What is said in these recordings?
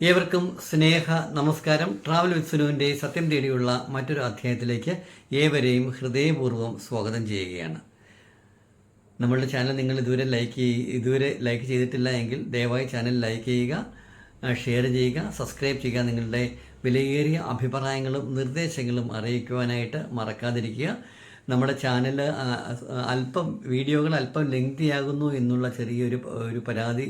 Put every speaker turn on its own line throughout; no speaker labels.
ഏവർക്കും സ്നേഹ നമസ്കാരം. Travel with സുനുവിന്റെ സത്യം തേടിയുള്ള മറ്റൊരു അധ്യായത്തിലേക്ക് ഏവരെയും ഹൃദയപൂർവം സ്വാഗതം ചെയ്യുകയാണ്. നമ്മളുടെ ചാനൽ നിങ്ങൾ ഇതുവരെ ലൈക്ക് ഇതുവരെ ലൈക്ക് ചെയ്തിട്ടില്ല എങ്കിൽ ദയവായി ചാനൽ ലൈക്ക് ചെയ്യുക ഷെയർ ചെയ്യുക സബ്സ്ക്രൈബ് ചെയ്യുക. നിങ്ങളുടെ വിലയേറിയ അഭിപ്രായങ്ങളും നിർദ്ദേശങ്ങളും അറിയിക്കുവാനായിട്ട് മറക്കാതിരിക്കുക. നമ്മുടെ ചാനൽ അല്പം വീഡിയോകൾ അല്പം ലെങ്തിയാകുന്നു എന്നുള്ള ചെറിയൊരു ഒരു പരാതി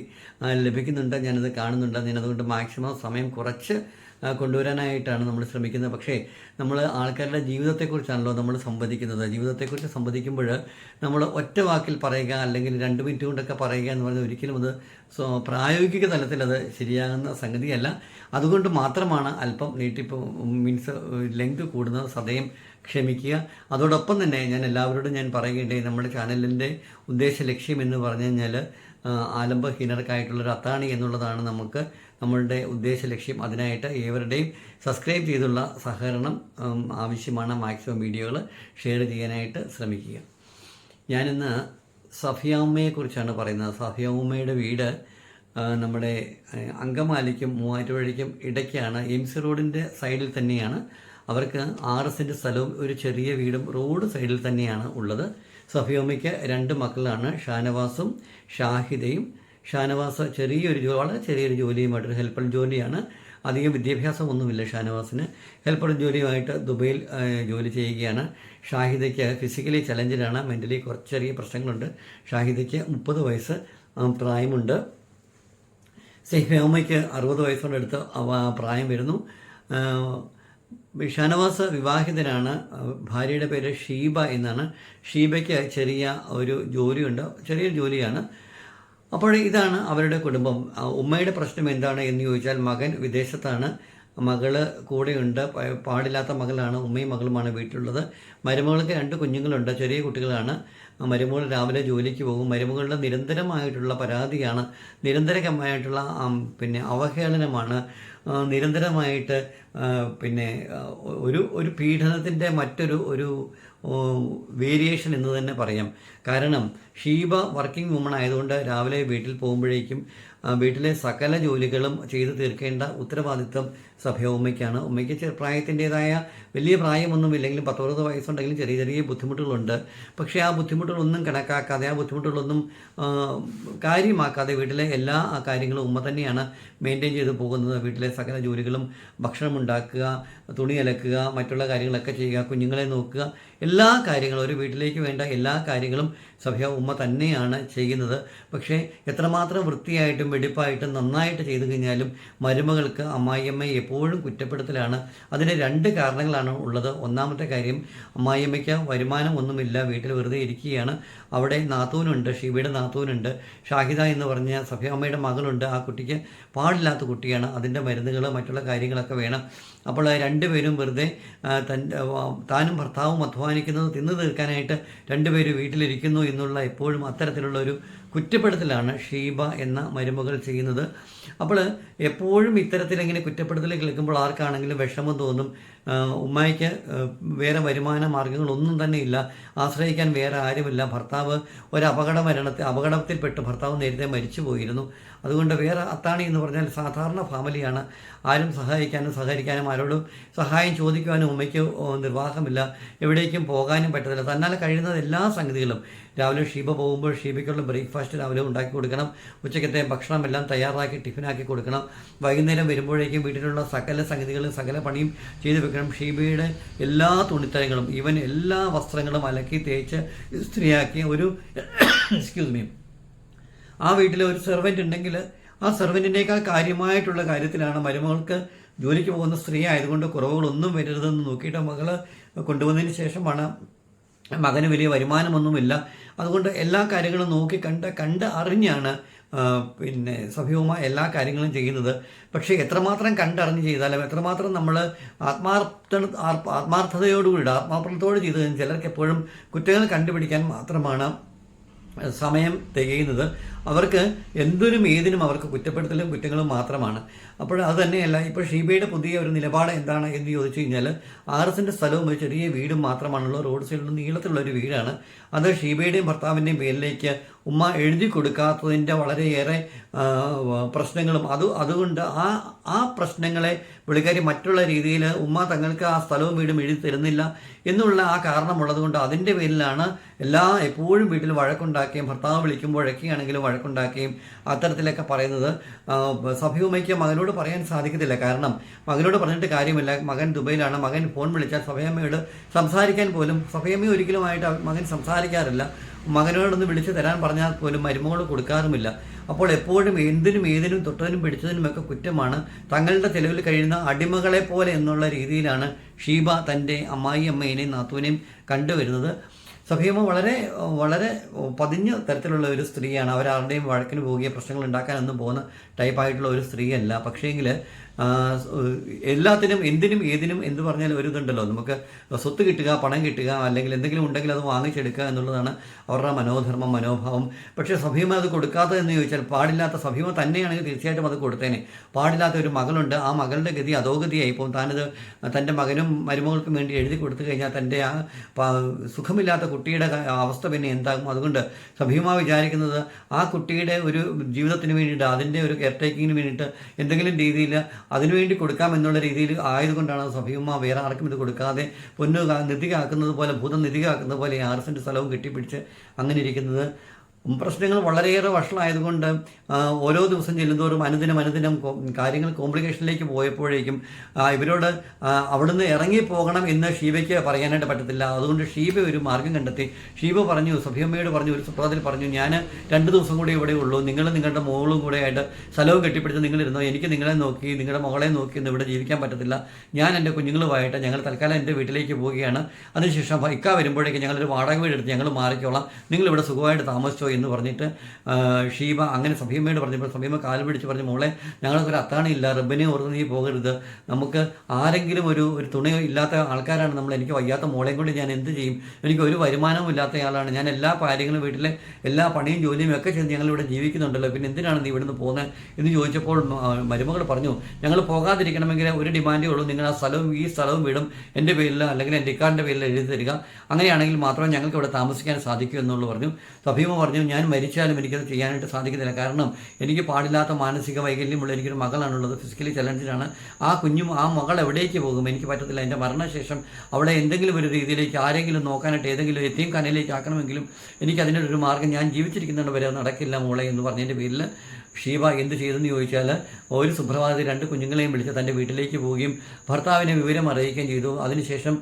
ലഭിക്കുന്നുണ്ട്. ഞാനത് കാണുന്നുണ്ട്. ഞാനതുകൊണ്ട് മാക്സിമം സമയം കുറച്ച് കൊണ്ടുവരാനായിട്ടാണ് നമ്മൾ ശ്രമിക്കുന്നത്. പക്ഷേ നമ്മൾ ആൾക്കാരുടെ ജീവിതത്തെക്കുറിച്ചാണല്ലോ നമ്മൾ സംവദിക്കുന്നത്. ജീവിതത്തെക്കുറിച്ച് സംവദിക്കുമ്പോൾ നമ്മൾ ഒറ്റ വാക്കിൽ പറയുക അല്ലെങ്കിൽ രണ്ട് മിനിറ്റ് കൊണ്ടൊക്കെ പറയുക എന്ന് പറയുന്നത് ഒരിക്കലും അത് സോ പ്രായോഗിക തലത്തിൽ അത് ശരിയാകുന്ന സംഗതിയല്ല. അതുകൊണ്ട് മാത്രമാണ് അല്പം നീട്ടിപ്പ് മീൻസ് ലെങ്ത് കൂടുന്നത് സദയം ക്ഷമിക്കുക. അതോടൊപ്പം തന്നെ ഞാൻ എല്ലാവരോടും ഞാൻ പറയുകയുണ്ടായി. നമ്മുടെ ചാനലിന്റെ ഉദ്ദേശ ലക്ഷ്യം എന്ന് പറഞ്ഞു കഴിഞ്ഞാൽ ആലംബഹീനർക്കായിട്ടുള്ളൊരു അത്താണി എന്നുള്ളതാണ് നമുക്ക് നമ്മളുടെ ഉദ്ദേശ ലക്ഷ്യം. അതിനായിട്ട് ഏവരുടെയും സബ്സ്ക്രൈബ് ചെയ്തുള്ള സഹകരണം ആവശ്യമാണ് മാക്സിമം വീഡിയോകൾ ഷെയർ ചെയ്യാനായിട്ട് ശ്രമിക്കുക. ഞാനിന്ന് സഫിയാമ്മയെക്കുറിച്ചാണ് പറയുന്നത്. സഫിയാമ്മയുടെ വീട് നമ്മുടെ അങ്കമാലിക്കും മൂവാറ്റുപുഴയ്ക്കും ഇടയ്ക്കാണ് എംസി റോഡിന്റെ സൈഡിൽ തന്നെയാണ്. അവർക്ക് ആറ് സെന്റ് സ്ഥലവും ഒരു ചെറിയ വീടും റോഡ് സൈഡിൽ തന്നെയാണ് ഉള്ളത്. സഫിയോമയ്ക്ക് രണ്ട് മക്കളാണ്. ഷാനവാസും ഷാഹിദയും. ഷാനവാസ് ചെറിയൊരു ജോലി വളരെ ചെറിയൊരു ജോലിയുമായിട്ടൊരു ഹെൽപ്പർ ജോലിയാണ്. അധികം വിദ്യാഭ്യാസം വിദ്യാഭ്യാസമൊന്നുമില്ല ഷാനവാസിന്. ഹെൽപ്പർ ജോലിയുമായിട്ട് ദുബൈയിൽ ജോലി ചെയ്യുകയാണ്. ഷാഹിദയ്ക്ക് ഫിസിക്കലി ചലഞ്ചിലാണ്. മെന്റലി കുറച്ച് ചെറിയ പ്രശ്നങ്ങളുണ്ട്. ഷാഹിദയ്ക്ക് മുപ്പത് വയസ്സ് പ്രായമുണ്ട്. സൈഫമ്മയ്ക്ക് അറുപത് വയസ്സോടടുത്ത് പ്രായം വരുന്നു. ഷാനവാസ് വിവാഹിതനാണ് ഭാര്യയുടെ പേര് ഷീബ എന്നാണ്. ഷീബയ്ക്ക് ചെറിയ ഒരു ജോലിയുണ്ട് ചെറിയൊരു ജോലിയാണ്. അപ്പോൾ ഇതാണ് അവരുടെ കുടുംബം. ഉമ്മയുടെ പ്രശ്നം എന്താണ് എന്ന് ചോദിച്ചാൽ മകൻ വിദേശത്താണ്. മകൾ കൂടെയുണ്ട് പാടില്ലാത്ത മകളാണ് ഉമ്മയും മകളുമാണ് വീട്ടിലുള്ളത്. മരുമകൾക്ക് രണ്ട് കുഞ്ഞുങ്ങളുണ്ട് ചെറിയ കുട്ടികളാണ്. മരുമകൾ രാവിലെ ജോലിക്ക് പോകും. മരുമകളുടെ നിരന്തരമായിട്ടുള്ള പരാതിയാണ് നിരന്തരമായിട്ടുള്ള പിന്നെ അവഹേളനമാണ്. നിരന്തരമായിട്ട് പിന്നെ ഒരു ഒരു പീഡനത്തിന്റെ മറ്റൊരു ഒരു വേരിയേഷൻ എന്ന് തന്നെ പറയാം. കാരണം ഷീബ വർക്കിംഗ് വുമൺ ആയതുകൊണ്ട് രാവിലെ വീട്ടിൽ പോകുമ്പോഴേക്കും വീട്ടിലെ സകല ജോലികളും ചെയ്തു തീർക്കേണ്ട ഉത്തരവാദിത്വം സഭയ ഉമ്മയ്ക്കാണ്. ഉമ്മയ്ക്ക് പ്രായത്തിന്റെതായ വലിയ പ്രായമൊന്നുമില്ലെങ്കിലും പത്തൊമ്പത് വയസ്സുണ്ടെങ്കിലും ചെറിയ ചെറിയ ബുദ്ധിമുട്ടുകളുണ്ട്. പക്ഷേ ആ ബുദ്ധിമുട്ടുകളൊന്നും കണക്കാക്കാതെ ആ ബുദ്ധിമുട്ടുകളൊന്നും കാര്യമാക്കാതെ വീട്ടിലെ എല്ലാ കാര്യങ്ങളും ഉമ്മ തന്നെയാണ് മെയിന്റെയിൻ ചെയ്ത് പോകുന്നത്. വീട്ടിലെ സകല ജോലികളും ഭക്ഷണം ഉണ്ടാക്കുക തുണി അലക്കുക മറ്റുള്ള കാര്യങ്ങളൊക്കെ ചെയ്യുക കുഞ്ഞുങ്ങളെ നോക്കുക എല്ലാ കാര്യങ്ങളും ഒരു വീട്ടിലേക്ക് വേണ്ട എല്ലാ കാര്യങ്ങളും സഭ ഉമ്മ തന്നെയാണ് ചെയ്യുന്നത്. പക്ഷേ എത്രമാത്രം വൃത്തിയായിട്ടും വെടിപ്പായിട്ടും നന്നായിട്ട് ചെയ്തു കഴിഞ്ഞാലും മരുമകൾക്ക് അമ്മായിയമ്മ എപ്പോഴും കുറ്റപ്പെടുത്തലാണ്. അതിന് രണ്ട് കാരണങ്ങളാണ് ഉള്ളത്. ഒന്നാമത്തെ കാര്യം അമ്മായിയമ്മയ്ക്ക് വരുമാനം ഒന്നുമില്ല. വീട്ടിൽ വെറുതെ ഇരിക്കുകയാണ്. അവിടെ നാത്തൂനുണ്ട് ഷീബിയുടെ നാത്തൂനുണ്ട്. ഷാഹിദ എന്ന് പറഞ്ഞ സഫിയമ്മയുടെ മകളുണ്ട്. ആ കുട്ടിക്ക് പാടില്ലാത്ത കുട്ടിയാണ്. അതിന്റെ മരുന്നുകൾ മറ്റുള്ള കാര്യങ്ങളൊക്കെ വേണം. അപ്പോൾ രണ്ടുപേരും വെറുതെ തന്റെ താനും ഭർത്താവും അധ്വാനിക്കുന്നത് തിന്നു തീർക്കാനായിട്ട് രണ്ടുപേരും വീട്ടിലിരിക്കുന്നു എന്നുള്ള എപ്പോഴും അത്തരത്തിലുള്ള ഒരു കുറ്റപ്പെടുത്തലാണ് ഷീബ എന്ന മരുമകൾ ചെയ്യുന്നത്. അപ്പോൾ എപ്പോഴും ഇത്തരത്തിലിങ്ങനെ കുറ്റപ്പെടുത്തൽ കേൾക്കുമ്പോൾ ആർക്കാണെങ്കിലും വിഷമം തോന്നും. ഉമ്മായിക്ക് വേറെ വരുമാന മാർഗങ്ങളൊന്നും തന്നെ ഇല്ല. ആശ്രയിക്കാൻ വേറെ ആരുമില്ല. ഭർത്താവ് ഒരു അപകട മരണത്തിൽ അപകടത്തിൽപ്പെട്ട്. ഭർത്താവ് നേരത്തെ മരിച്ചു പോയിരുന്നു. അതുകൊണ്ട് വേറെ അത്താണി എന്ന് പറഞ്ഞാൽ സാധാരണ ഫാമിലിയാണ് ആരും സഹായിക്കാനും സഹകരിക്കാനും ആരോടും സഹായം ചോദിക്കുവാനും ഉമ്മയ്ക്ക് നിർവാഹമില്ല. എവിടേക്കും പോകാനും പറ്റത്തില്ല. തന്നാൽ കഴിയുന്നത് എല്ലാ സംഗതികളും. രാവിലെ ഷീബ പോകുമ്പോൾ ഷീബയ്ക്കുള്ള ബ്രേക്ക്ഫാസ്റ്റ് രാവിലെ ഉണ്ടാക്കി കൊടുക്കണം. ഉച്ചക്കത്തെ ഭക്ഷണം എല്ലാം തയ്യാറാക്കി ടിഫിനാക്കി കൊടുക്കണം. വൈകുന്നേരം വരുമ്പോഴേക്കും വീട്ടിലുള്ള സകല സംഗതികളും സകല പണിയും ചെയ്തു വെക്കണം. ഷീബയുടെ എല്ലാ തുണിത്തരങ്ങളും ഈവൻ എല്ലാ വസ്ത്രങ്ങളും അലക്കി തേച്ച് ഇസ്ത്രീയാക്കി ഒരു എക്സ്ക്യൂസ് മീ ആ വീട്ടിൽ ഒരു സെർവന്റ് ഉണ്ടെങ്കിൽ ആ സെർവന്റിനേക്കാൾ കാര്യമായിട്ടുള്ള കാര്യത്തിലാണ് മരുമകൾക്ക് ജോലിക്ക് പോകുന്ന സ്ത്രീ ആയതുകൊണ്ട് കുറവുകളൊന്നും വരരുതെന്ന് നോക്കിയിട്ട് മകൾ കൊണ്ടുവന്നതിന് ശേഷമാണ് മകന് വലിയ വരുമാനമൊന്നുമില്ല. അതുകൊണ്ട് എല്ലാ കാര്യങ്ങളും നോക്കി കണ്ട് കണ്ട് അറിഞ്ഞാണ് പിന്നെ സഭ്യവുമായ എല്ലാ കാര്യങ്ങളും ചെയ്യുന്നത്. പക്ഷേ എത്രമാത്രം കണ്ടറിഞ്ഞ് ചെയ്താലും എത്രമാത്രം നമ്മൾ ആത്മാർത്ഥ ആത്മ- ആത്മാർത്ഥതയോടുകൂടി ആത്മാർത്ഥത്തോട് ചെയ്ത് ചിലർക്ക് എപ്പോഴും കുറ്റങ്ങൾ കണ്ടുപിടിക്കാൻ മാത്രമാണ് സമയം തികയുന്നത്. അവർക്ക് എന്തൊരു ഏതിനും അവർക്ക് കുറ്റപ്പെടുത്തലും കുറ്റങ്ങളും മാത്രമാണ്. അപ്പോൾ അത് തന്നെയല്ല ഇപ്പോൾ ഷീബയുടെ പുതിയ ഒരു നിലപാട് എന്താണ് എന്ന് ചോദിച്ചു കഴിഞ്ഞാൽ ആർ എസിന്റെ സ്ഥലവും ഒരു ചെറിയ വീടും മാത്രമാണുള്ള റോഡ് സൈഡിൽ നീളത്തിലുള്ള ഒരു വീടാണ്. അത് ഷീബയുടെയും ഭർത്താവിന്റെയും പേരിലേക്ക് ഉമ്മ എഴുതി കൊടുക്കാത്തതിന്റെ വളരെയേറെ പ്രശ്നങ്ങളും. അത് അതുകൊണ്ട് ആ ആ പ്രശ്നങ്ങളെ പുള്ളിക്കാരി മറ്റുള്ള രീതിയിൽ ഉമ്മ തങ്ങൾക്ക് ആ സ്ഥലവും വീടും എഴുതി തരുന്നില്ല എന്നുള്ള ആ കാരണമുള്ളത് കൊണ്ട് അതിന്റെ പേരിലാണ് എല്ലാ എപ്പോഴും വീട്ടിൽ വഴക്കുണ്ടാക്കുകയും ഭർത്താവ് വിളിക്കുമ്പോഴൊക്കെ ആണെങ്കിലും വഴക്കുണ്ടാക്കുകയും അത്തരത്തിലൊക്കെ പറയുന്നത് ആ, മകനോട് പറയാൻ സാധിക്കത്തില്ല. കാരണം മകനോട് പറഞ്ഞിട്ട് കാര്യമില്ല. മകൻ ദുബൈയിലാണ്. മകൻ ഫോൺ വിളിച്ചാൽ സഭയമ്മയോട് സംസാരിക്കാൻ പോലും സഭയമ്മ ഒരിക്കലുമായിട്ട് മകൻ സംസാരിക്കാറില്ല. മകനോടൊന്ന് വിളിച്ച് തരാൻ പറഞ്ഞാൽ പോലും മരുമകൾ കൊടുക്കാറുമില്ല. അപ്പോൾ എപ്പോഴും എന്തിനും ഏതിനും തൊട്ടതിനും പിടിച്ചതിനുമൊക്കെ കുറ്റമാണ്. തങ്ങളുടെ ചെലവിൽ കഴിയുന്ന അടിമകളെ പോലെ എന്നുള്ള രീതിയിലാണ് ഷീബ തന്റെ അമ്മായി അമ്മയെയും കണ്ടുവരുന്നത്. സഫീമ വളരെ വളരെ പതിഞ്ഞ തരത്തിലുള്ള ഒരു സ്ത്രീയാണ്. അവരാരുടെയും വഴക്കിന് പോവുകയോ പ്രശ്നങ്ങൾ ഉണ്ടാക്കാനൊന്നും പോകുന്ന ടൈപ്പായിട്ടുള്ള ഒരു സ്ത്രീയല്ല. പക്ഷേങ്കിൽ എല്ലാത്തിനും എന്തിനും ഏതിനും എന്ന് പറഞ്ഞാൽ ഒരു ഇതുണ്ടല്ലോ. നമുക്ക് സ്വത്ത് കിട്ടുക പണം കിട്ടുക അല്ലെങ്കിൽ എന്തെങ്കിലും ഉണ്ടെങ്കിൽ അത് വാങ്ങിച്ചെടുക്കുക എന്നുള്ളതാണ് അവരുടെ മനോധർമ്മം മനോഭാവം. പക്ഷേ സഭീമ അത് കൊടുക്കാത്തതെന്ന് ചോദിച്ചാൽ പാടില്ലാത്ത സഭീമ തന്നെയാണെങ്കിൽ തീർച്ചയായിട്ടും അത് കൊടുത്തേനെ. പാടില്ലാത്ത ഒരു മകളുണ്ട്. ആ മകളുടെ ഗതി അധോഗതിയായി ഇപ്പം താനത് തന്റെ മകനും മരുമകൾക്കും വേണ്ടി എഴുതി കൊടുത്തു കഴിഞ്ഞാൽ തന്റെ ആ സുഖമില്ലാത്ത കുട്ടിയുടെ അവസ്ഥ പിന്നെ എന്താകും? അതുകൊണ്ട് സഭീമ വിചാരിക്കുന്നത് ആ കുട്ടിയുടെ ഒരു ജീവിതത്തിന് വേണ്ടിയിട്ട് അതിന്റെ ഒരു കെയർ ടേക്കിങ്ങിന് വേണ്ടിയിട്ട് എന്തെങ്കിലും രീതിയിൽ അതിനുവേണ്ടി കൊടുക്കാം എന്നുള്ള രീതിയിൽ ആയതുകൊണ്ടാണ് സഭീമ വേറെ ആർക്കും ഇത് കൊടുക്കാതെ പൊന്നു നിധികാക്കുന്നത് പോലെ ഭൂതം നിധികാക്കുന്നത് പോലെ ആറ് സെന്റ് സ്ഥലവും കെട്ടിപ്പിടിച്ച് അങ്ങനെ ഇരിക്കുന്നത്. പ്രശ്നങ്ങൾ വളരെയേറെ വഷളായതുകൊണ്ട് ഓരോ ദിവസം ചെല്ലുന്തോറും അനുദിനം അനുദിനം കാര്യങ്ങൾ കോംപ്ലിക്കേഷനിലേക്ക് പോയപ്പോഴേക്കും ഇവരോട് അവിടുന്ന് ഇറങ്ങി പോകണം എന്ന് ഷീബയ്ക്ക് പറയാനായിട്ട് പറ്റത്തില്ല. അതുകൊണ്ട് ഷീബ ഒരു മാർഗം കണ്ടെത്തി. ഷീബ പറഞ്ഞു സഫിയമ്മയോട് പറഞ്ഞു ഒരു സുപ്രഭാതത്തിൽ പറഞ്ഞു ഞാൻ രണ്ട് ദിവസം കൂടി ഇവിടെ ഉള്ളൂ. നിങ്ങൾ നിങ്ങളുടെ മോളും കൂടെ ആയിട്ട് സ്ഥലവും കെട്ടിപ്പിടിച്ച് നിങ്ങളിരുന്നോ? എനിക്ക് നിങ്ങളെ നോക്കി നിങ്ങളുടെ മകളെ നോക്കി ഇന്ന് ഇവിടെ ജീവിക്കാൻ പറ്റത്തില്ല. ഞാൻ എന്റെ കുഞ്ഞുങ്ങളുമായിട്ട് ഞങ്ങൾ തൽക്കാലം എന്റെ വീട്ടിലേക്ക് പോവുകയാണ്. അതിനുശേഷം ഇക്ക വരുമ്പോഴേക്കും ഞങ്ങളൊരു വാടക വീട് എടുത്ത് ഞങ്ങൾ മാറിക്കോളാം. നിങ്ങളിവിടെ സുഖമായിട്ട് താമസിച്ചോ എന്ന് പറഞ്ഞിട്ട് ഷീബ അങ്ങനെ സഭീമയോട് പറഞ്ഞപ്പോൾ സഭീമ കാലം പിടിച്ച് പറഞ്ഞു മോളെ ഞങ്ങൾക്കൊരു അത്താണിയില്ല റബ്ബിനെ ഓർത്ത് നീ പോകരുത്. നമുക്ക് ആരെങ്കിലും ഒരു ഒരു തുണയോ ഇല്ലാത്ത ആൾക്കാരാണ് നമ്മൾ. എനിക്ക് വയ്യാത്ത മോളെയും കൊണ്ട് ഞാൻ എന്ത് ചെയ്യും? എനിക്ക് ഒരു വരുമാനവും ഇല്ലാത്തയാളാണ് ഞാൻ എല്ലാ കാര്യങ്ങളും വീട്ടിലെ എല്ലാ പണിയും ജോലിയും ഒക്കെ ചെയ്ത് ഞങ്ങളിവിടെ ജീവിക്കുന്നുണ്ടല്ലോ. പിന്നെ എന്തിനാണ് നീ ഇവിടുന്ന് പോകുന്നത് എന്ന് ചോദിച്ചപ്പോൾ മരുമകൾ പറഞ്ഞു ഞങ്ങൾ പോകാതിരിക്കണമെങ്കിൽ ഒരു ഡിമാൻഡേ ഉള്ളൂ. നിങ്ങൾ ആ സ്ഥലവും ഈ സ്ഥലവും വീടും എന്റെ പേരിൽ അല്ലെങ്കിൽ എന്റെ ഇക്കാറിന്റെ പേരിൽ എഴുതി തരിക. അങ്ങനെയാണെങ്കിൽ മാത്രമേ ഞങ്ങൾക്ക് ഇവിടെ താമസിക്കാൻ സാധിക്കൂ എന്നുള്ളൂ പറഞ്ഞു. സഭീമ പറഞ്ഞു ഞാൻ മരിച്ചാലും എനിക്കത് ചെയ്യാനായിട്ട് സാധിക്കുന്നില്ല. കാരണം എനിക്ക് പാടില്ലാത്ത മാനസിക വൈകല്യമുള്ള എനിക്കൊരു മകളാണുള്ളത്. ഫിസിക്കലി ചലഞ്ചിലാണ് ആ കുഞ്ഞും ആ മകൾ എവിടേക്ക് പോകും? എനിക്ക് പറ്റത്തില്ല. എന്റെ മരണശേഷം അവളെ എന്തെങ്കിലും ഒരു രീതിയിലേക്ക് ആരെങ്കിലും നോക്കാനായിട്ട് ഏതെങ്കിലും എത്തിയും കനയിലേക്ക് ആക്കണമെങ്കിലും എനിക്ക് അതിനൊരു മാർഗം ഞാൻ ജീവിച്ചിരിക്കുന്നുണ്ട് വരെ നടക്കില്ല മോളെ എന്ന് പറഞ്ഞതിന്റെ പേരിൽ ഷീബ എന്ത് ചെയ്തെന്ന് ചോദിച്ചാൽ ഒരു സുപ്രഭാതത്തിൽ രണ്ട് കുഞ്ഞുങ്ങളെയും വിളിച്ച് തന്റെ വീട്ടിലേക്ക് പോവുകയും ഭർത്താവിനെ വിവരം അറിയിക്കുകയും ചെയ്തു. അതിനുശേഷം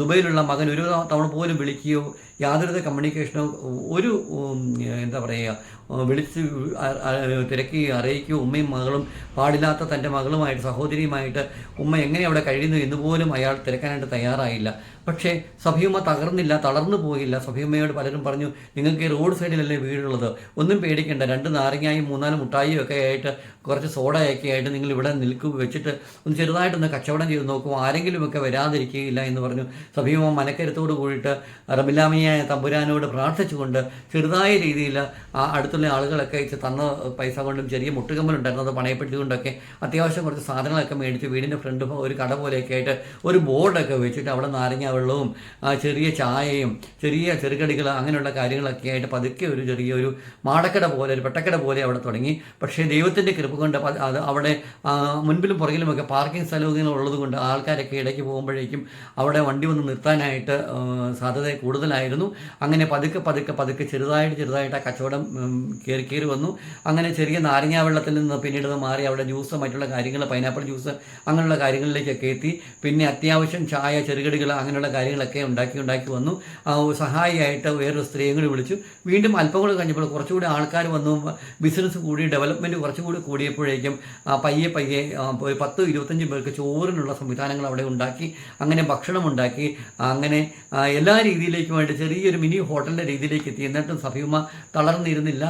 ദുബൈയിലുള്ള മകൻ ഒരു തവണ പോലും വിളിക്കുകയോ യാതൊരുവിധ കമ്മ്യൂണിക്കേഷനോ ഒരു എന്താ പറയുക വിളിച്ച് തിരക്കി അറിയിക്കുകയോ ഉമ്മയും മകളും പാടില്ലാത്ത തന്റെ മകളുമായിട്ട് സഹോദരിയുമായിട്ട് ഉമ്മ എങ്ങനെ അവിടെ കഴിയുന്നു എന്ന് പോലും അയാൾ തിരക്കാനായിട്ട് തയ്യാറായില്ല. പക്ഷേ സഭയുമ്മ തകർന്നില്ല തളർന്നു പോയില്ല. സഭയുമ്മയോട് പലരും പറഞ്ഞു നിങ്ങൾക്ക് ഈ റോഡ് സൈഡിലല്ലേ വീടുള്ളത്? ഒന്നും പേടിക്കേണ്ട. രണ്ട് നാരങ്ങായും മൂന്നാൽ മുട്ടായിയും ഒക്കെ ആയിട്ട് കുറച്ച് സോഡയൊക്കെ ആയിട്ട് നിങ്ങൾ ഇവിടെ നിൽക്കുക വെച്ചിട്ട് ഒന്ന് ചെറുതായിട്ടൊന്ന് കച്ചവടം ചെയ്ത് നോക്കും. ആരെങ്കിലുമൊക്കെ വരാതിരിക്കുകയില്ല എന്ന് പറഞ്ഞു സഭീമ മനക്കരുത്തോട് കൂടിയിട്ട് റബിലാമിയായ തമ്പുരാനോട് പ്രാർത്ഥിച്ചുകൊണ്ട് ചെറുതായ രീതിയിൽ ആ അടുത്തുള്ള ആളുകളൊക്കെ തന്ന പൈസ കൊണ്ടും ചെറിയ മുട്ടുകമ്മലുണ്ടായിരുന്നു അത് പണയപ്പെട്ടുകൊണ്ടൊക്കെ അത്യാവശ്യം കുറച്ച് സാധനങ്ങളൊക്കെ മേടിച്ച് വീടിന്റെ ഫ്രണ്ട് ഒരു കട പോലെയൊക്കെ ആയിട്ട് ഒരു ബോർഡൊക്കെ വെച്ചിട്ട് അവിടെ നാരങ്ങ വെള്ളവും ചെറിയ ചായയും ചെറിയ ചെറുകടികൾ അങ്ങനെയുള്ള കാര്യങ്ങളൊക്കെ ആയിട്ട് പതുക്കെ ഒരു ചെറിയൊരു മാടക്കട പോലെ ഒരു പെട്ടക്കട പോലെ അവിടെ തുടങ്ങി. പക്ഷേ ദൈവത്തിന്റെ കൃപ കൊണ്ട് അത് അവിടെ മുൻപിലും പുറകിലുമൊക്കെ പാർക്കിംഗ് സ്ഥലങ്ങൾ ഉള്ളത് കൊണ്ട് ആൾക്കാരൊക്കെ ഇടയ്ക്ക് പോകുമ്പോഴേക്കും അവിടെ വണ്ടി വന്ന് നിർത്താനായിട്ട് സാധ്യത കൂടുതലായിരുന്നു. അങ്ങനെ പതുക്കെ പതുക്കെ പതുക്കെ ചെറുതായിട്ട് ചെറുതായിട്ട് ആ കച്ചവടം കയറി കയറി വന്നു. അങ്ങനെ ചെറിയ നാരങ്ങാ വെള്ളത്തിൽ നിന്ന് പിന്നീട് മാറി അവിടെ ജ്യൂസ് മറ്റുള്ള കാര്യങ്ങൾ പൈനാപ്പിൾ ജ്യൂസ് അങ്ങനെയുള്ള കാര്യങ്ങളിലേക്കൊക്കെ എത്തി. പിന്നെ അത്യാവശ്യം ചായ ചെറുകടികൾ അങ്ങനെയുള്ള കാര്യങ്ങളൊക്കെ ഉണ്ടാക്കി ഉണ്ടാക്കി വന്നു. സഹായിയായിട്ട് വേറൊരു സ്ത്രീകളെ വിളിച്ചു. വീണ്ടും അല്പം കഴിഞ്ഞപ്പോൾ കുറച്ചുകൂടി ആൾക്കാർ വന്നു. ബിസിനസ് കൂടി ഡെവലപ്മെന്റ് കുറച്ചുകൂടി കൂടി. കൂടിയപ്പോഴേക്കും പയ്യെ പയ്യെ ഒരു പത്ത് ഇരുപത്തഞ്ച് പേർക്ക് ചോറിനുള്ള സംവിധാനങ്ങൾ അവിടെ ഉണ്ടാക്കി അങ്ങനെ ഭക്ഷണം ഉണ്ടാക്കി അങ്ങനെ എല്ലാ രീതിയിലേക്കും വേണ്ടി ചെറിയൊരു മിനി ഹോട്ടലിന്റെ രീതിയിലേക്ക് എത്തി. എന്നിട്ടും സഫീമ തളർന്നിരുന്നില്ല.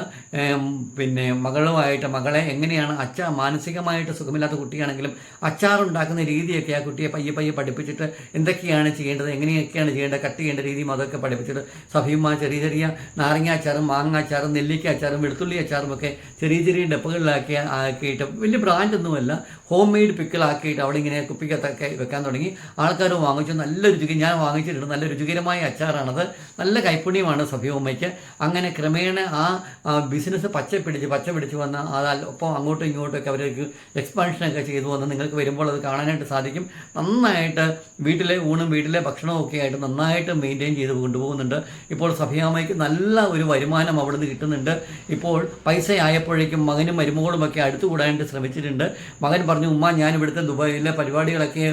പിന്നെ മകളുമായിട്ട് മകളെ എങ്ങനെയാണ് അച്ഛാ മാനസികമായിട്ട് സുഖമില്ലാത്ത കുട്ടിയാണെങ്കിലും അച്ചാറുണ്ടാക്കുന്ന രീതിയൊക്കെ ആ കുട്ടിയെ പയ്യെ പയ്യെ പഠിപ്പിച്ചിട്ട് എന്തൊക്കെയാണ് ചെയ്യേണ്ടത് എങ്ങനെയൊക്കെയാണ് ചെയ്യേണ്ടത് കട്ട് ചെയ്യേണ്ട രീതിയും അതൊക്കെ പഠിപ്പിച്ചിട്ട് സഫീമ ചെറിയ ചെറിയ നാരങ്ങ അച്ചാറും മാങ്ങ അച്ചാറും നെല്ലിക്ക അച്ചാറും വെളുത്തുള്ളി അച്ചാറും ഒക്കെ ചെറിയ ചെറിയ ഡപ്പകളിലാക്കി ആക്കിയിട്ട് വലിയ ബ്രാൻഡൊന്നുമല്ല. ഹോം മെയ്ഡ് പിക്കിളാക്കിയിട്ട് അവിടെ ഇങ്ങനെ കുപ്പിക്കത്തൊക്കെ വെക്കാൻ തുടങ്ങി. ആൾക്കാർ വാങ്ങിച്ചു. നല്ല രുചി ഞാൻ വാങ്ങിച്ചിട്ടുണ്ട്. നല്ല രുചികരമായ അച്ചാറാണത്. നല്ല കൈപ്പുണ്യമാണ് സഫിയോമ്മയ്ക്ക് അങ്ങനെ ക്രമേണ ആ ബിസിനസ് പച്ച പിടിച്ച് പച്ച പിടിച്ച് വന്ന അതാൽ ഒപ്പം അങ്ങോട്ടും ഇങ്ങോട്ടൊക്കെ അവർക്ക് എക്സ്പാൻഷനൊക്കെ ചെയ്തു വന്ന് നിങ്ങൾക്ക് വരുമ്പോൾ അത് കാണാനായിട്ട് സാധിക്കും. നന്നായിട്ട് വീട്ടിലെ ഊണും വീട്ടിലെ ഭക്ഷണവും ഒക്കെ ആയിട്ട് നന്നായിട്ട് മെയിന്റെയിൻ ചെയ്ത് കൊണ്ടുപോകുന്നുണ്ട്. ഇപ്പോൾ സഫിയാമ്മയ്ക്ക് നല്ല ഒരു വരുമാനം അവിടുന്ന് കിട്ടുന്നുണ്ട്. ഇപ്പോൾ പൈസ ആയപ്പോഴേക്കും മകനും മരുമകളും ഒക്കെ അടുത്തുകൂടാനായിട്ട് ശ്രമിച്ചിട്ടുണ്ട്. മകൻ പറഞ്ഞു ഉമ്മ ഞാൻ ഇവിടുത്തെ ദുബായിലെ പരിപാടികളൊക്കെ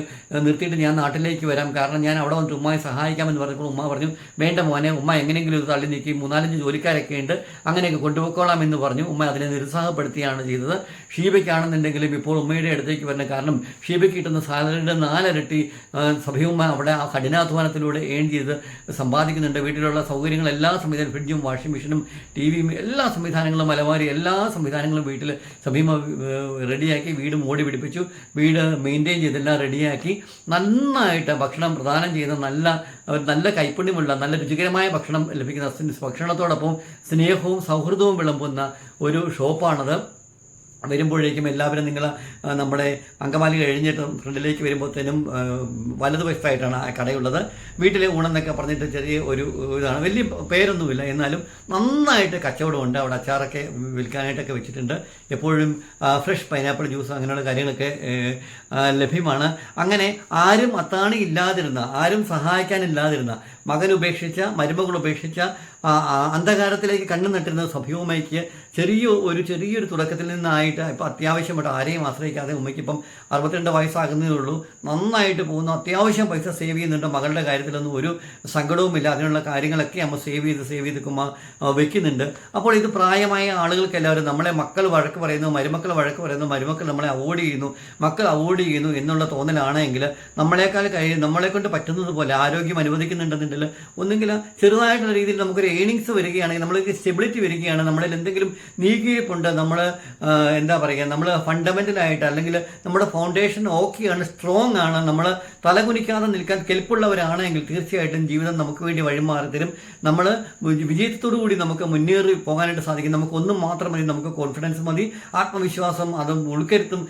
നിർത്തിയിട്ട് ഞാൻ നാട്ടിലേക്ക് വരാം. കാരണം ഞാൻ അവിടെ വന്നിട്ട് ഉമ്മയെ സഹായിക്കാമെന്ന് പറഞ്ഞപ്പോൾ ഉമ്മ പറഞ്ഞു വേണ്ട മോനെ ഉമ്മ എങ്ങനെയെങ്കിലും ഒരു തള്ളി നീക്കി മൂന്നാലഞ്ച് ജോലിക്കാരൊക്കെ ഉണ്ട് അങ്ങനെയൊക്കെ കൊണ്ടുപോയിക്കോളാം എന്ന് പറഞ്ഞു. ഉമ്മ അതിനെ നിരുത്സാഹപ്പെടുത്തിയാണ് ചെയ്തത്. ഷീബയ്ക്കാണെന്നുണ്ടെങ്കിലും ഇപ്പോൾ ഉമ്മയുടെ അടുത്തേക്ക് വരുന്ന കാരണം ഷീബയ്ക്ക് കിട്ടുന്ന സാലറിയുടെ നാലിരട്ടി സഭയുമ്മ അവിടെ ആ കഠിനാധ്വാനത്തിലൂടെ ഏൺ ചെയ്ത് സമ്പാദിക്കുന്നുണ്ട്. വീട്ടിലുള്ള സൗകര്യങ്ങൾ എല്ലാ സംവിധാനം ഫ്രിഡ്ജും വാഷിംഗ് മെഷീനും ടി വിയും എല്ലാ സംവിധാനങ്ങളും അലമാരി എല്ലാ സംവിധാനങ്ങളും വീട്ടിൽ സഭീമ റെഡിയാക്കി വീട് മോടി പിടിപ്പിച്ചു. വീട് മെയിന്റെയിൻ ചെയ്തെല്ലാം റെഡിയാക്കി. നന്നായിട്ട് ഭക്ഷണം പ്രദാനം ചെയ്യുന്ന നല്ല നല്ല കൈപ്പുണ്യമുള്ള നല്ല രുചികരമായ ഭക്ഷണം ലഭിക്കുന്ന ഭക്ഷണത്തോടൊപ്പം സ്നേഹവും സൗഹൃദവും വിളമ്പുന്ന ഒരു ഷോപ്പാണത്. വരുമ്പോഴേക്കും എല്ലാവരും നിങ്ങൾ നമ്മുടെ അങ്കമാലി കഴിഞ്ഞിട്ട് ഫ്രണ്ടിലേക്ക് വരുമ്പോഴത്തേനും വലതുവശത്തായിട്ടാണ് ആ കടയുള്ളത്. വീട്ടിലെ ഊണെന്നൊക്കെ പറഞ്ഞിട്ട് ചെറിയ ഒരു ഇതാണ്. വലിയ പേരൊന്നുമില്ല. എന്നാലും നന്നായിട്ട് കച്ചവടമുണ്ട്. അവിടെ അച്ചാറൊക്കെ വിൽക്കാനായിട്ടൊക്കെ വെച്ചിട്ടുണ്ട്. എപ്പോഴും ഫ്രഷ് പൈനാപ്പിൾ ജ്യൂസ് അങ്ങനെയുള്ള കാര്യങ്ങളൊക്കെ ലഭ്യമാണ്. അങ്ങനെ ആരും അത്താണി ഇല്ലാതിരുന്ന ആരും സഹായിക്കാനില്ലാതിരുന്ന മകൻ ഉപേക്ഷിച്ച മരുമകൾ ഉപേക്ഷിച്ച അന്ധകാരത്തിലേക്ക് കണ്ണു നട്ടിരുന്ന സഭ്യവുമ്മയ്ക്ക് ചെറിയ ഒരു ചെറിയൊരു തുടക്കത്തിൽ നിന്നായിട്ട് ഇപ്പോൾ അത്യാവശ്യമായിട്ട് ആരെയും ആശ്രയിക്കാതെ ഉമ്മയ്ക്ക് ഇപ്പം അറുപത്തിരണ്ട് വയസ്സാകുന്നതേ ഉള്ളൂ നന്നായിട്ട് പോകുന്നു. അത്യാവശ്യം പൈസ സേവ് ചെയ്യുന്നുണ്ട്. മകളുടെ കാര്യത്തിലൊന്നും ഒരു സങ്കടവുമില്ല. അതിനുള്ള കാര്യങ്ങളൊക്കെ അമ്മ സേവ് ചെയ്ത് സേവ് ചെയ്ത് വെക്കുന്നുണ്ട്. അപ്പോൾ ഇത് പ്രായമായ ആളുകൾക്ക് എല്ലാവരും നമ്മളെ മക്കൾ വഴക്ക് പറയുന്നു മരുമക്കൾ വഴക്ക് പറയുന്നു മരുമക്കൾ നമ്മളെ അവോയ്ഡ് ചെയ്യുന്നു മക്കൾ അവോയ്ഡ് ചെയ്യുന്നു എന്നുള്ള തോന്നലാണെങ്കിൽ നമ്മളെക്കാൾ കഴിയും നമ്മളെ കൊണ്ട് പറ്റുന്നത് പോലെ ആരോഗ്യം അനുവദിക്കുന്നുണ്ടെന്നുണ്ടെങ്കിൽ ഒന്നുകിൽ ചെറുതായിട്ടുള്ള രീതിയിൽ നമുക്കൊരു ഏണിങ്സ് വരികയാണെങ്കിൽ നമ്മൾക്ക് സ്റ്റെബിലിറ്റി വരികയാണ് നമ്മളിൽ എന്തെങ്കിലും നീക്കിയിരിപ്പുണ്ട് നമ്മൾ എന്താ പറയുക നമ്മൾ ഫണ്ടമെന്റലായിട്ട് അല്ലെങ്കിൽ നമ്മുടെ ഫൗണ്ടേഷൻ ഓക്കെയാണ് സ്ട്രോങ് ആണ് നമ്മൾ തലകുനിക്കാതെ നിൽക്കാൻ കെൽപ്പുള്ളവരാണെങ്കിൽ തീർച്ചയായിട്ടും ജീവിതം നമുക്ക് വേണ്ടി വഴിമാറി തരും. നമ്മൾ വിജയത്തോടു കൂടി നമുക്ക് മുന്നേറി പോകാനായിട്ട് സാധിക്കും. നമുക്ക് ഒന്നും മാത്രം മതി നമുക്ക് കോൺഫിഡൻസ് മതി ആത്മവിശ്വാസം അതും ഉൾക്കരുത്തും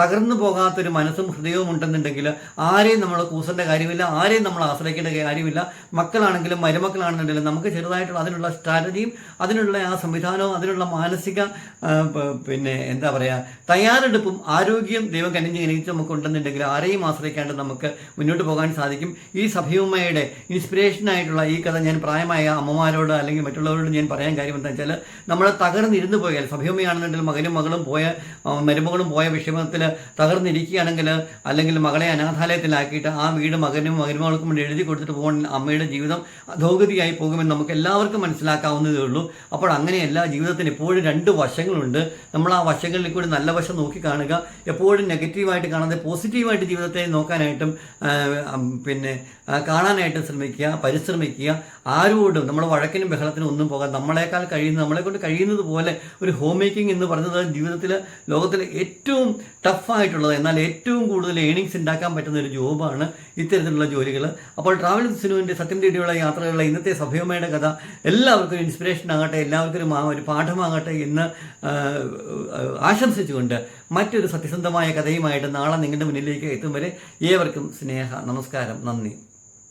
തകർന്നു പോകാത്തൊരു മനസ്സും ഹൃദയവും ഉണ്ടെന്നുണ്ടെങ്കിൽ ആരെയും നമ്മൾ കൂസേണ്ട കാര്യമില്ല ആരെയും നമ്മൾ ആശ്രയിക്കേണ്ട കാര്യമില്ല. മക്കളാണെങ്കിലും മരുമക്കളാണെന്നുണ്ടെങ്കിലും നമുക്ക് ചെറുതായിട്ടുള്ള അതിനുള്ള സ്ട്രാറ്റജിയും അതിനുള്ള ആ സംവിധാനവും അതിനുള്ള മാനസിക പിന്നെ എന്താ പറയുക തയ്യാറെടുപ്പും ആരോഗ്യം ദൈവം കനിഞ്ഞ് കനിച്ച് നമുക്ക് ഉണ്ടെന്നുണ്ടെങ്കിൽ ആരെയും ആശ്രയിക്കാണ്ട് നമുക്ക് മുന്നോട്ട് പോകാൻ സാധിക്കും. ഈ സഭയുമ്മയുടെ ഇൻസ്പിറേഷനായിട്ടുള്ള ഈ കഥ ഞാൻ പ്രായമായ അമ്മമാരോട് അല്ലെങ്കിൽ മറ്റുള്ളവരോട് ഞാൻ പറയാൻ കാര്യം എന്താ വെച്ചാൽ നമ്മൾ തകർന്നിരുന്ന് പോയാൽ സഭയുമ്മയാണെന്നുണ്ടെങ്കിൽ മകനും മകളും പോയ മരുമകളും പോയ വിഷമത്തിൽ തകർന്നിരിക്കുകയാണെങ്കിൽ അല്ലെങ്കിൽ മകളെ അനാഥാലയത്തിലാക്കിയിട്ട് ആ വീട് മകനും മകനുമകൾക്കും വേണ്ടി എഴുതി കൊടുത്തിട്ട് പോകാൻ അമ്മയുടെ ജീവിതം അധോഗതിയായി പോകുമെന്ന് നമുക്ക് എല്ലാവർക്കും മനസ്സിലാക്കാവുന്നതേ ഉള്ളൂ. അപ്പോൾ അങ്ങനെയല്ല ജീവിതത്തിന് എപ്പോഴും രണ്ട് വശങ്ങളുണ്ട്. നമ്മൾ ആ വശങ്ങളിൽ കൂടി നല്ല വശം നോക്കി കാണുക. എപ്പോഴും നെഗറ്റീവായിട്ട് കാണാതെ പോസിറ്റീവായിട്ട് ജീവിതത്തെ നോക്കാനായിട്ടും പിന്നെ കാണാനായിട്ട് ശ്രമിക്കുക പരിശ്രമിക്കുക. ആരോടും നമ്മൾ വഴക്കിനും ബഹളത്തിനും ഒന്നും പോകാൻ നമ്മളെക്കാൾ കഴിയുന്ന നമ്മളെ കൊണ്ട് കഴിയുന്നത് പോലെ ഒരു ഹോം മേക്കിംഗ് എന്ന് പറയുന്നത് ജീവിതത്തിൽ ലോകത്തിലെ ഏറ്റവും ടഫായിട്ടുള്ളത്. എന്നാൽ ഏറ്റവും കൂടുതൽ ഏണിങ്സ് ഉണ്ടാക്കാൻ പറ്റുന്ന ഒരു ജോബാണ് ഇത്തരത്തിലുള്ള ജോലികൾ അപ്പോൾ ട്രാവൽ സിനുവിന്റെ സത്യം തേടിയുള്ള യാത്രകളിലെ ഇന്നത്തെ സഭയമ്മയുടെ കഥ എല്ലാവർക്കും ഇൻസ്പിറേഷൻ ആകട്ടെ എല്ലാവർക്കും ഒരു പാഠമാകട്ടെ എന്ന് ആശംസിച്ചുകൊണ്ട് മറ്റൊരു സത്യസന്ധമായ കഥയുമായിട്ട് നാളെ നിങ്ങളുടെ മുന്നിലേക്ക് എത്തും വരെ ഏവർക്കും സ്നേഹ നമസ്കാരം നന്ദി.